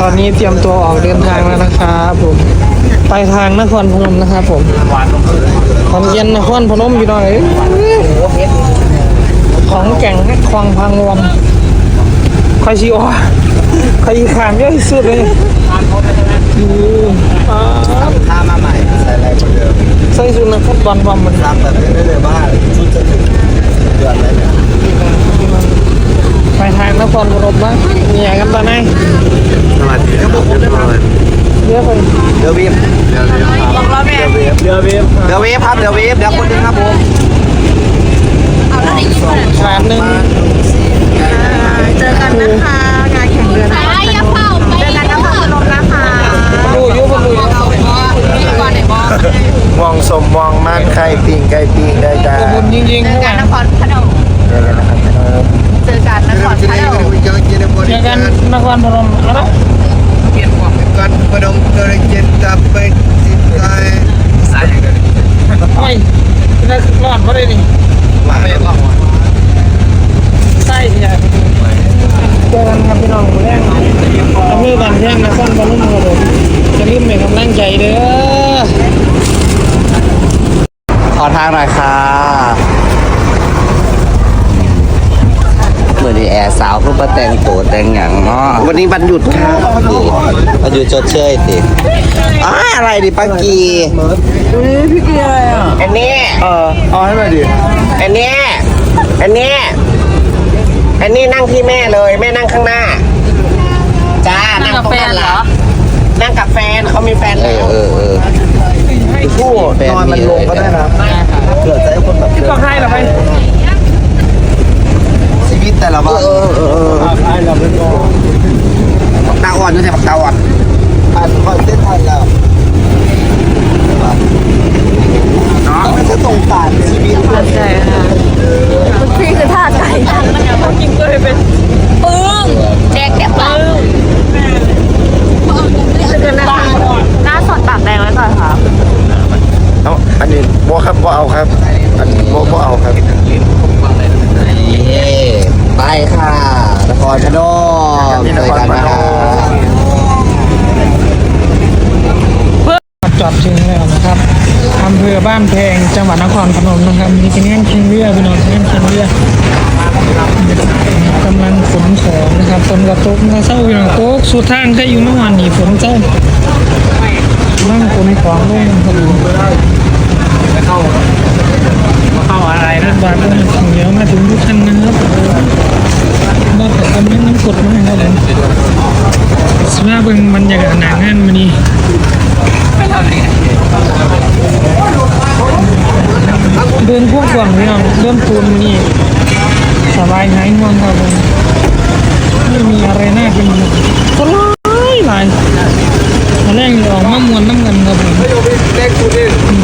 ตอนนี้เตรียมตัวออกเดินทางแล้วนะครับผม ไปทางนครพนมนะครับผมขอนเย็นนครพนมพี่น้อย ของแก่งคลองพังวมคอยชีออคอยอีขามเยอะที่สุดเลยดูอ่าถ้ามาใหม่ ใส่อะไรเหมือนเดิม ใส่ชุดนักฟุตบอลบอมมันทำแบบนี้ได้เลยว่าชุดจะถึงเดือนแล้วเนี่ย ไปทางนครพนมนะมีอะไรกันตอนไหน สวัสดีครับผม เรียกไปเดือวีฟเดือวีฟเดือวีฟเดือวีฟครับเดือวีฟเดี๋ยวคนนึงครับผมขาดหนึ่งเจอกันนะคะงานแข่งเรือนะคะเจอกันนครพนมนะคะดูอยุบดูอยุมองสมมองมันไข่ปิงไก่ปิงได้จ้าบุญจริงๆเจทุอกอกันย่างนครพนมเจอกันนะครับเจอกันนครพนมเจอกันนครพนมเอาละ กันพนมเจริญเย็นกับไปจิตใจไม่น่ารอดมาได้นี่มาไม่บอกใช่ใช่เจอกันครับพี่น้องแรงทำเรื่องบางแท่งนครพนมครับผมจะรีบเป็นกำลังใจเด้อขอทางหน่อยค่ะเมื่อนี้แอร์ สาวเพิ่งมาแต่งตัวแต่งหยังเนาะวันนี้วันหยุดค่ะวันหยุดชดเชยติอ้ายอะไรดิปักกีพี่กีอะไรอะอันนี้เออเอาให้หน่อยดิอันนี้อันนี้อันนี้นั่งที่แม่เลยแม่นั่งข้างหน้าจ้านั่งตรงนั้นเหรอนั่งกับแฟนเขามีแฟนแล้วเออเออผู้นอนมันลงก็ได้นะเกิดใจคนแบบก็ให้เราไปชีวิต แต่ละวันเออเออเออให้เราเป็นปักตาอ่อนด้วยเนี่ยปักตาอ่อนผ่านคอนเส้นทันแล้วเนาะไม่ใช่ตรงตาชีวิตใช่ค่ะคุณพี่คือท่าใจมันกินก็เลยเป็นปึ้งเด็กเด็กปึ้งหน้าสดปากแดงไว้ก่อนค่ะเอาอันนี้โบครับโบเอาครับ อันนี้โบโบเอาครับ ไปค่ะนครพนมเจอกันนะครับจอดถึงแล้วนะครับอำเภอบ้านแพงจังหวัดนครพนมนะครับมีที่งานแข่งเรือพี่น้องงานแข่งเรือกำลังขนของนะครับฝนกระตกมาเศร้าพี่น้องโต๊ะสุดทางก็อยู่เมื่อวานนี้ฝนเจ้านั่งขนของลงครับผม เข้าอะไร ร นะ ถบัสลงถึงเยอะมาถึงทุกคันนะครับบ้านแต่กำลังน้ำกดมากครับผมสภาพเบิ่งบรรยากาศหนางานมานี่เดินพวกกว่างพี่น้องเริ่มตูนมานี่สบายหายง่วงครับผมไม่มีอะไรน่าเป็นห่วงก็หลายหลายตอนแรกนี่ออกมามวนน้ำเงินครับผม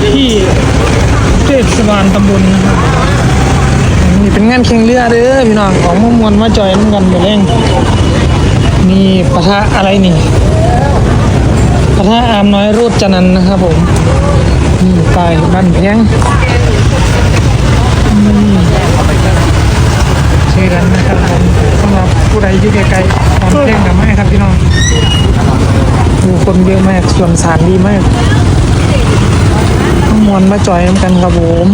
ที่เทศบาลตำบลนะครับนี่เป็นงานแข่งเรือเด้อพี่น้องของมามวนมาจอยน้ำกันหมดแรงมีปะทะอะไรนี่ ปะทะอามน้อยรูดจันันนะครับผมนี่ไปบ้านแพงนี่เชื่อกันนะครับผมสำหรับผู้ใดอยู่ไกลๆตอนแจ้งกับไม่ครับพี่น้องดูคนเยอะมากส่วนสารดีมากมวลมาจอยน้ำกันครับผม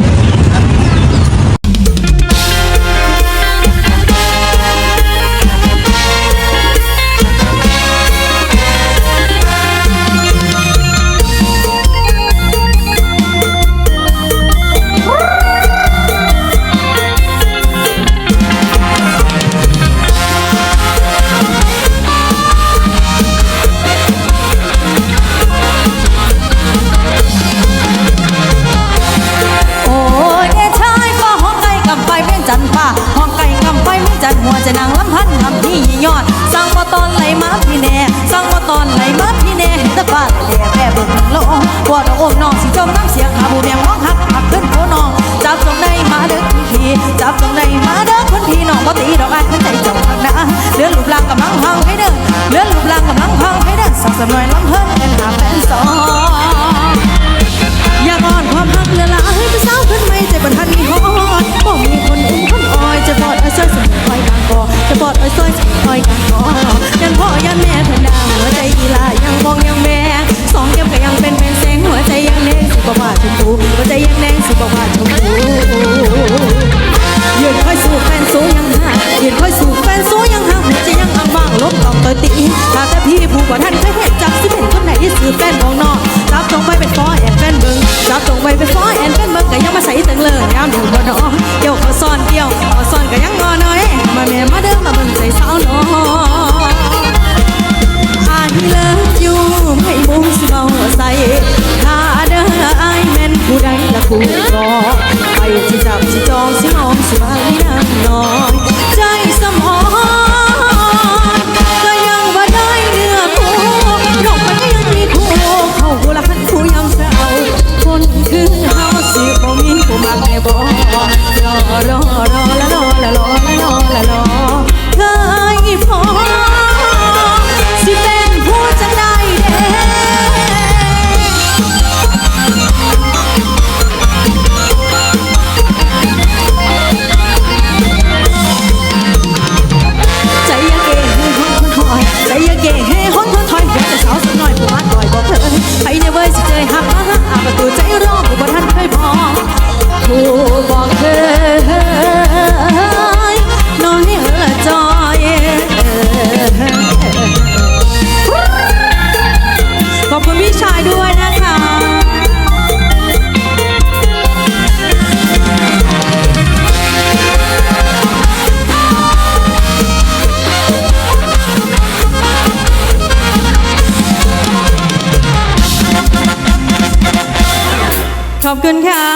ดมทั้งโลว่าเอมน้องสิจมน้ำเสียงขาบูเมียงน้องหักหักขึ้นโคน้องจับตรงในมาเด้อพี่พีจับตรงในมาเด้อคนพี่น้องบ่ตีดอกไอ้คนใจเจ้าหักนะเลื่อนลูกลังกำลังพังให้เด้อเลื่อนลูกลังกำลังพังให้เด้อสาวสาวน่อยล้ำเพิ่นเป็นหาแฟนสองอย่าอ่อนความหักเลือละให้เป็นสาวขึ้นไม่ใจบรรทัดมีหอดบ่มีคนอุ้มคนอ้อยจะบอดอ้ซอยสมุนไพรบางกอจะบอดอ้ซอย ตอกต่อยตีถ้าแต่พี่ผู้บ่ทันเคยเห็นจับสิเป็นคนไหนที่สื่อแฟนของนอกจับตรงไปเป็นฟอแอนแฟนเบิงจับตรงไปเป็นฟอแอนแฟนเบิงก็ยังมาใส่ตึงเลยยามเดียวบ่นอเกี่ยวเขาซ่อนเกี่ยวเขาซ่อนก็ยังงอน้อยมาแม่มาเดิมมาเบิ่งใจสาวน้อย I love you ไม่มุ่งสิเมาใส่ถ้าเด้อไอายแม่นผู้ใดละผู้รอไปสิจับสิจองสิมองสิมาให้นางนอย มีผู้มักแน่บ่รอรอรอละรอละรอ อบคุณค่ะ